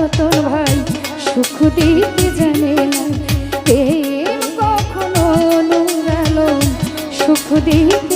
রতন ভাই সুখ দিতে জানে না। কখনো নুরালো সুখ দিতে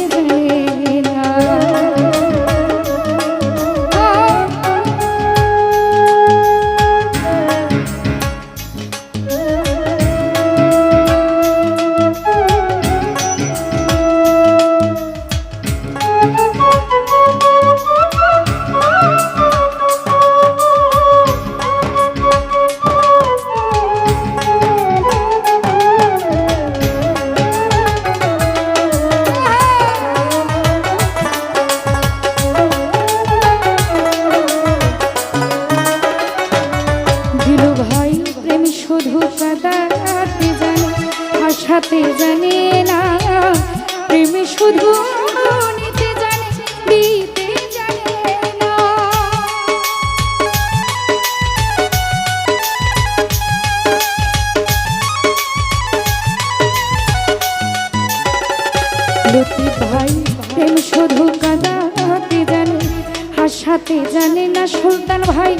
হয়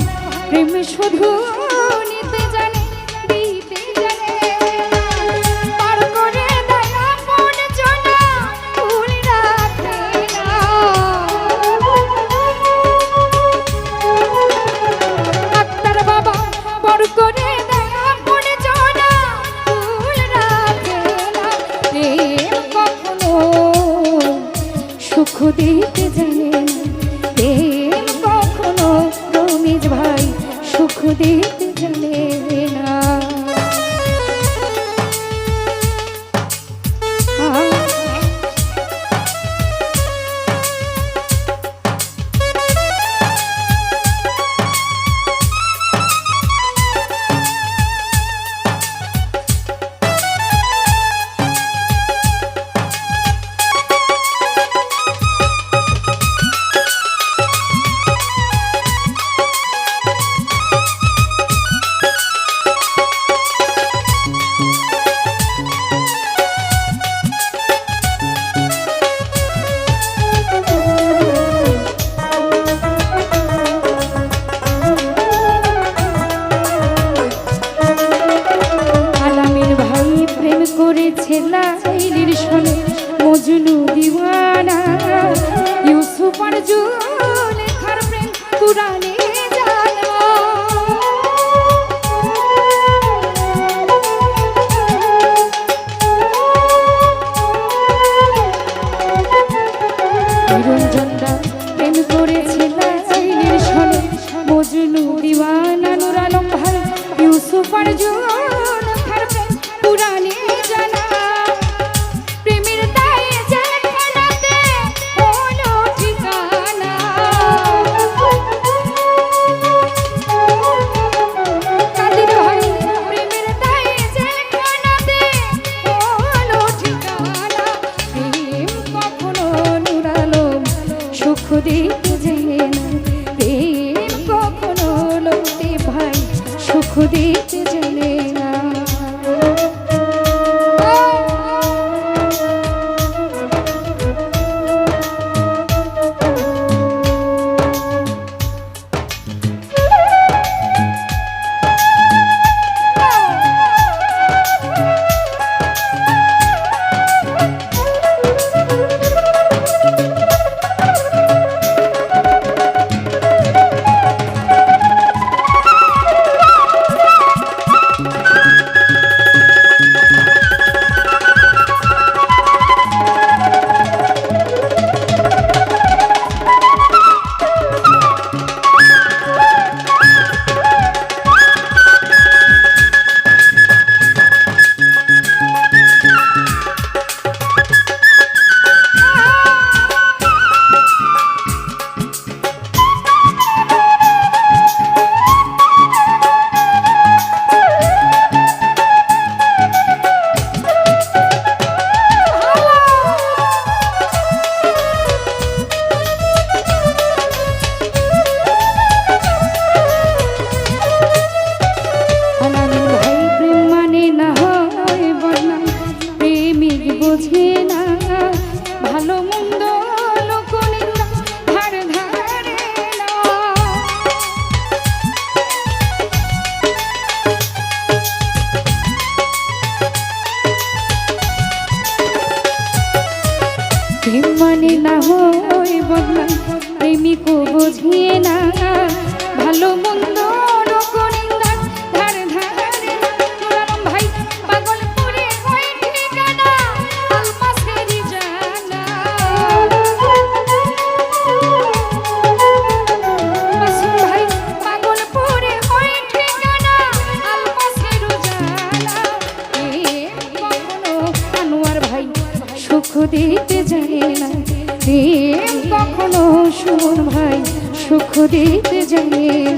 প্রেমে শুধু for the joy. মানে না হই বদলা প্রেমিক বুঝিয়ে না ভালো মন্দ সুখ দিতে যাইয়ে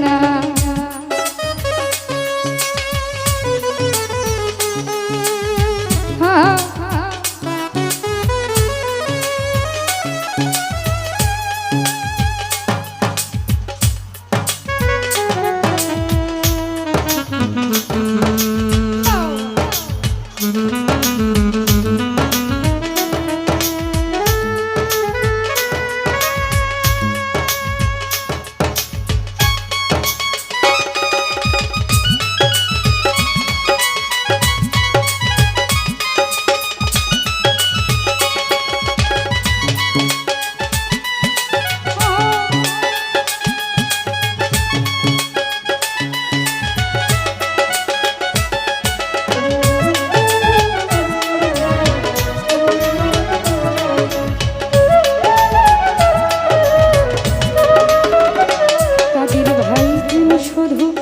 faute, vous.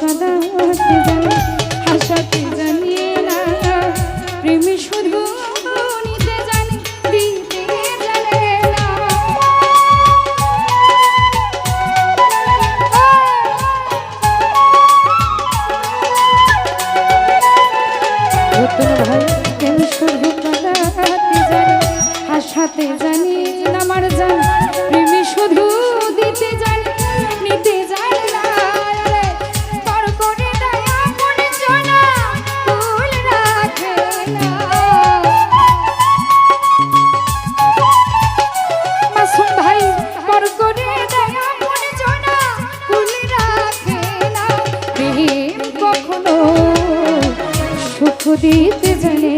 দিতে জানে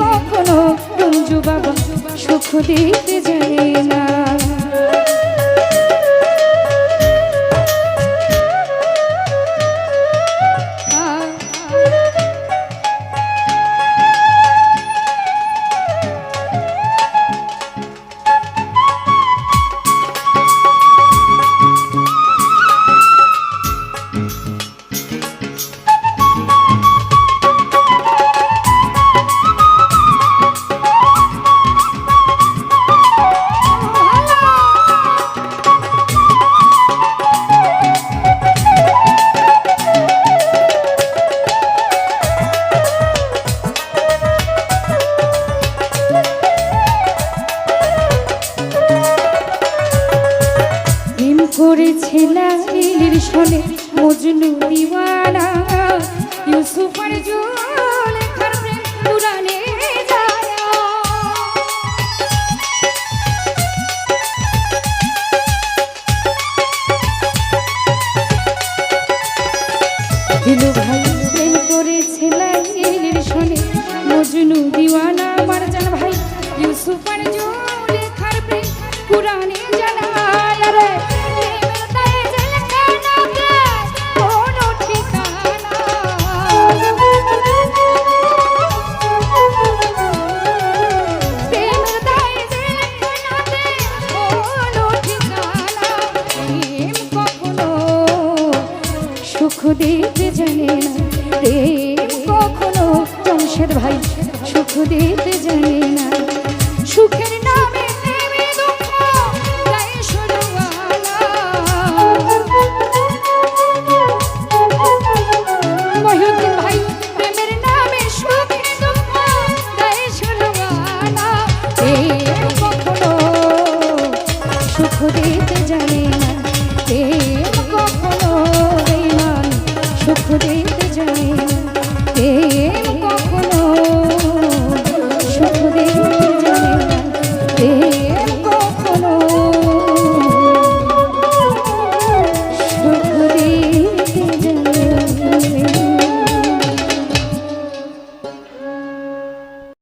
কখনো যুবাগ সুখ দিতে জানে করেছিলাম নীলের সনে মজনু দিওয়ানা। ইউসুফ আর জুলেখার দিলু ভাই যাইতে যাই